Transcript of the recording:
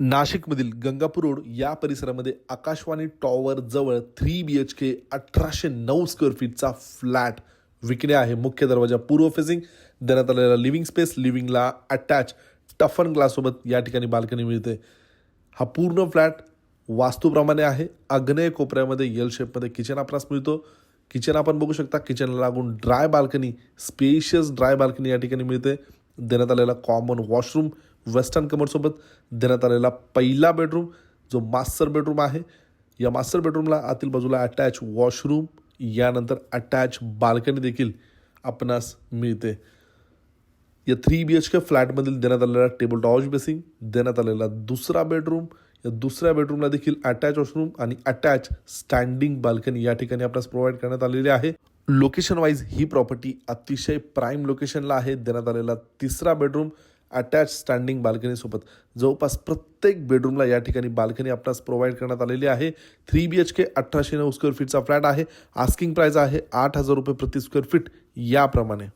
नाशिकमधील गंगापूर रोड या परिसरामध्ये आकाशवाणी टॉवर जवळ थ्री बी एच के अठराशे नऊ स्क्वेअर फीटचा फ्लॅट विकणे आहे. मुख्य दरवाजा पूर्व फेसिंग देण्यात आलेला लिव्हिंग स्पेस लिव्हिंगला अटॅच टफन ग्लाससोबत या ठिकाणी बाल्कनी मिळते. हा पूर्ण फ्लॅट वास्तूप्रमाणे आहे. आग्नेय कोपऱ्यामध्ये यल शेपमध्ये किचन आपणास मिळतो. किचन आपण बघू शकता किचनला लागून dry balcony spacious dry balcony या ठिकाणी मिळते. देण्यात आलेला कॉमन वॉशरूम वेस्टर्न कमरसोबत देण्यात आलेला पहिला बेडरूम जो मास्टर बेडरूम आहे. या मास्टर बेडरूमला आतील बाजूला अटॅच वॉशरूम यानंतर अटॅच बाल्कनी देखील आपणास मिळते. या थ्री बी एच के फ्लॅटमधील देण्यात आलेला टेबल टॉच बेसिंग देण्यात आलेला दुसरा बेडरूम या दुसऱ्या बेडरूमला देखील अटॅच वॉशरूम आणि अटॅच स्टँडिंग बाल्कनी या ठिकाणी आपल्यास प्रोव्हाइड करण्यात आलेली आहे. लोकेशन वाईज ही प्रॉपर्टी अतिशय प्राईम लोकेशनला आहे. देण्यात आलेला तिसरा बेडरूम अटॅच स्टँडिंग बाल्कनीसोबत जवळपास प्रत्येक बेडरूमला या ठिकाणी बाल्कनी आपणास प्रोव्हाइड करण्यात आलेली आहे. थ्री बी एच के अठराशे नऊ स्क्वेअर फीटचा फ्लॅट आहे. आस्किंग प्राईस आहे आठ हजार रुपये प्रति स्क्वेअर फीट याप्रमाणे.